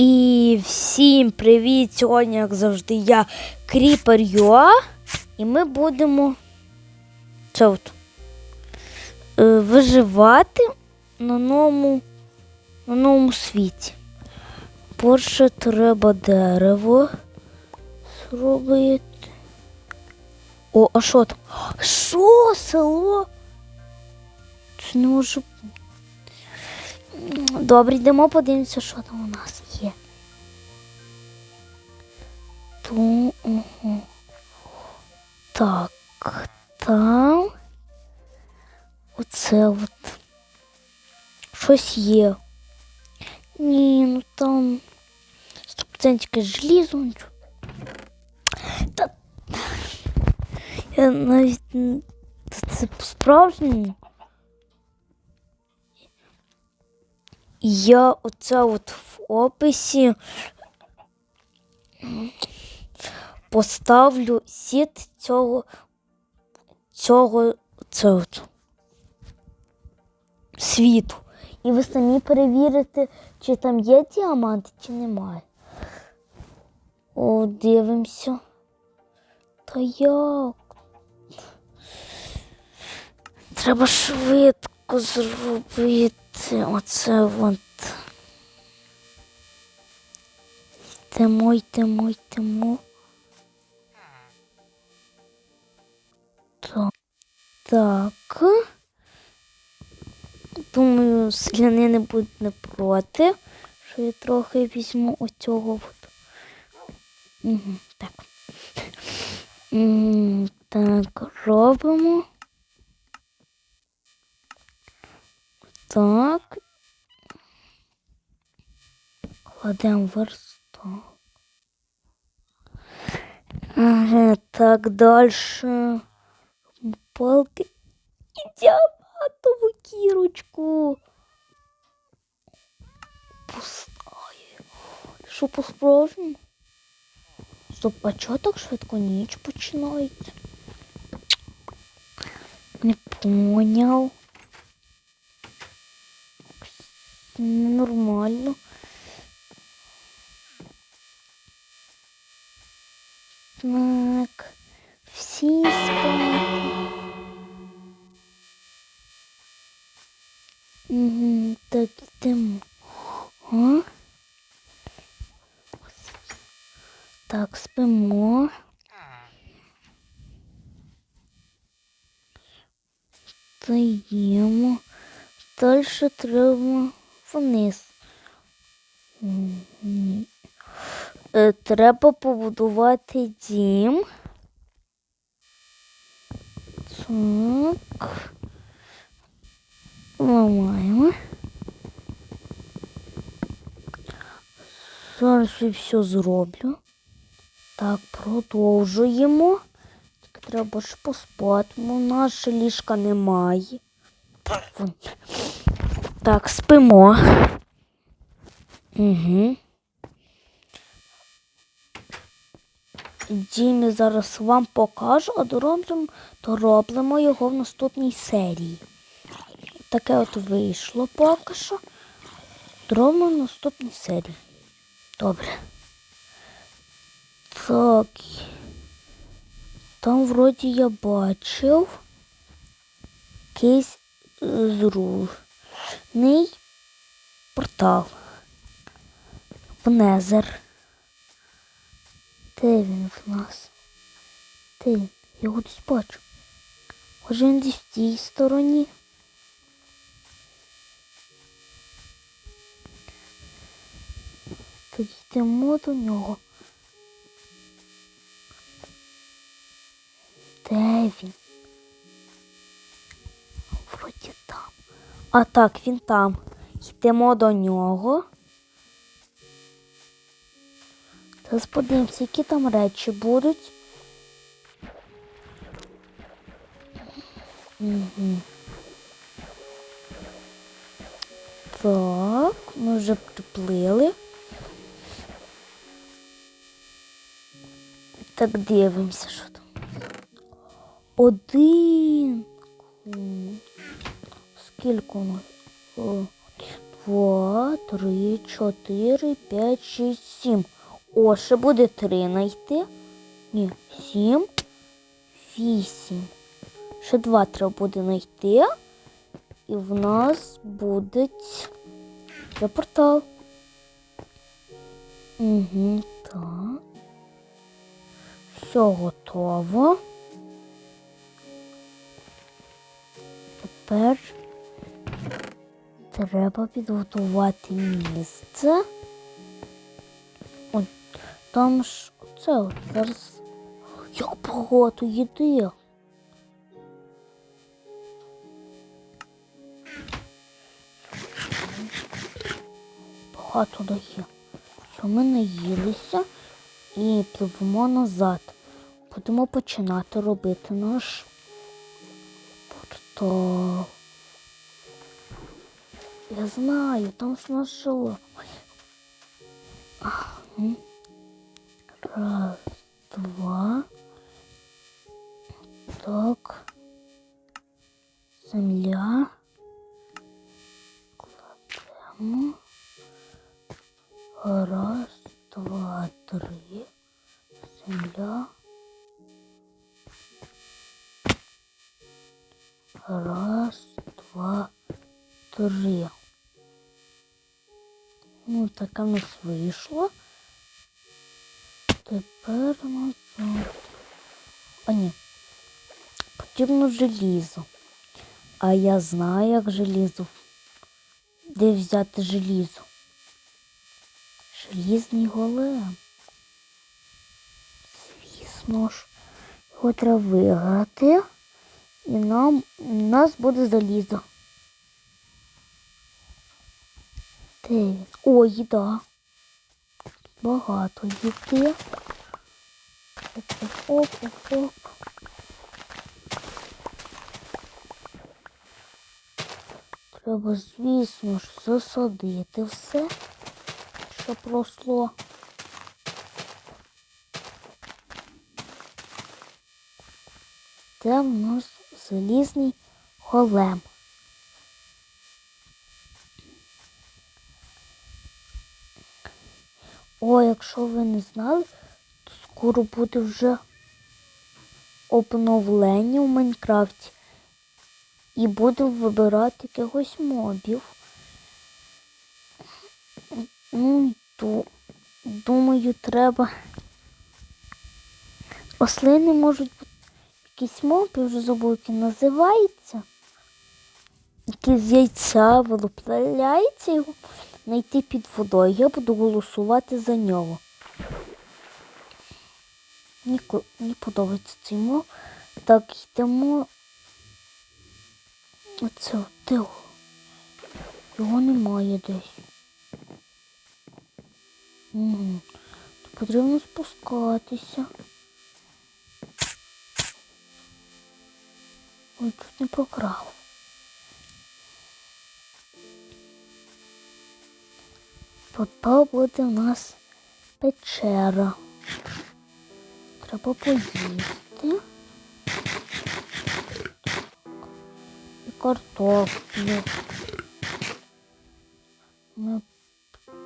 І всім привіт! Сьогодні, як завжди, я Кріпер Юа, і ми будемо це от, е, виживати на новому, на новому світі. Перше треба дерево зробити. О, а що там? Що, село? Це не може Добре, йдемо подивимося, що там у нас є. Ту, угу. Так, там. Оце от. Щось є. Ні, ну там. 100% желізо. Та... Я навіть н- та це Я оце от в описі поставлю сіт цього цього це світу. І ви самі перевірите, чи там є діаманти, чи немає. О, дивимося. Та як? Треба швидко зробити оце от. Йдемо, йдемо, йдемо. Так. Думаю, селянини будуть не проти, що я трохи візьму оцього. Угу, так. Так, робимо. Так. Кладемо верстак. Ага, так, дальше. Палки. І діамантову кірочку. Пустає. Що по справжньому? Стоп, а чого так швидко ніч починається? Не поняв. Ненормально. Так. Всі спати. Угу, так, йдемо. А? Так, спимо. Стаємо. Далі треба вниз. Ні. Е, Треба побудувати дім. Так. Ламаємо. Зараз я все зроблю. Так, продовжуємо. Тільки треба ж поспати, бо наше ліжка немає. Так, спимо. Угу. Дімі зараз вам покажу, а дороблемо, дороблимо його в наступній серії. Таке от вийшло поки що. Доробимо в наступній серії. Добре. Так. Там вроді я бачив якийсь е, зручний портал. В Незер. Де він в нас? Де він? Я його десь бачу. Може він десь в тій стороні. Так йдемо до нього. Де він? Вроді там. А так, він там. Йдемо до нього. Зараз подивимося, які там речі будуть. Угу. Так, ми вже приплили. Так дивимося, що там. Один. Скільки у нас? Два, три, чотири, п'ять, шість, сім. О, ще буде три знайти. Ні, сім, вісім. Ще два треба буде знайти. І в нас буде вже портал. Угу, так. Все готово. Тепер треба підготувати місце. Ой, там ж от зараз. Як багато їди. Багато дає. Що ми наїлися і пливемо назад. Будемо починати робити наш портал. Я знаю, там ж жило. Ага. Раз, два. Так. Земля. Кладемо. Раз, два, три. Земля. Раз, два, три. Ну, таке в нас вийшло. Тепер назад. А ні. Потрібно желізо. А я знаю, як желізо. Де взяти желізо? Желізний голем. Звісно ж, його треба виграти. І нам у нас буде залізо. Де він? О, їда. Багато їди. Оп-оп-оп-оп. Треба, звісно ж, засадити все, щоб росло. Це в нас залізний голем. О, якщо ви не знали, то скоро буде вже обновлення в Майнкрафті. І буду вибирати якихось мобів. Ну, то, думаю, треба. Рослини можуть бути якісь моби, вже забув, які називається. З яйця вилупляється його знайти під водою. Я буду голосувати за нього. Мені, мені подобається цей мов. Так, йдемо. Оце його? Його немає десь. Угу. То потрібно спускатися. Ой, тут не покрав. Тут буде у нас печера. Треба поїсти. І картоплю. Ми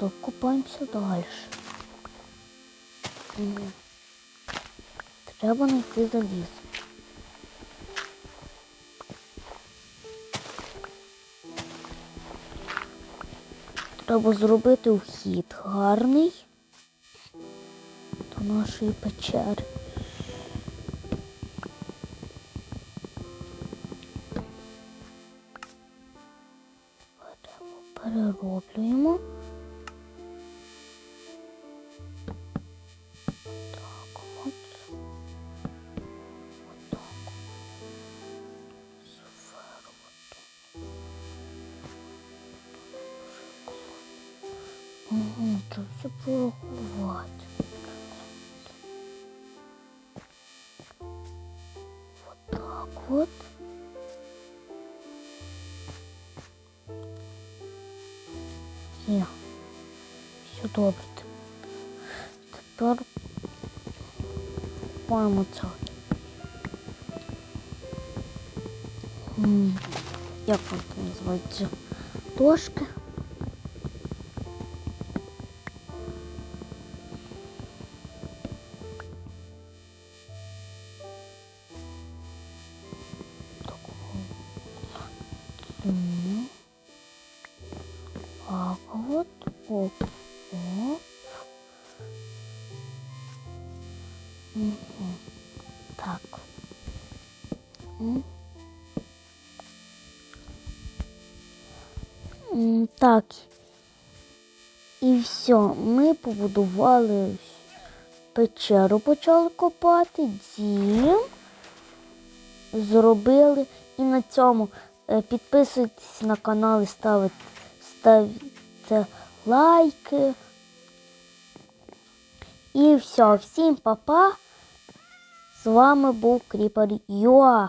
докупаємося далі. Треба знайти заліз. Треба зробити вхід гарний до нашої печери. Перероблюємо. Порахувати. Вот так вот. Є. Все добре. Тепер купаємо це. М, Як воно називається? Дошки. Так от. Оп. Оп. Мгм. Так. Так. І все, ми побудували печеру, почали копати, дім зробили. І на цьому е, підписуйтесь на канал і ставите, ставте лайки. І все, всім па-па. З вами був Кріпер Юа.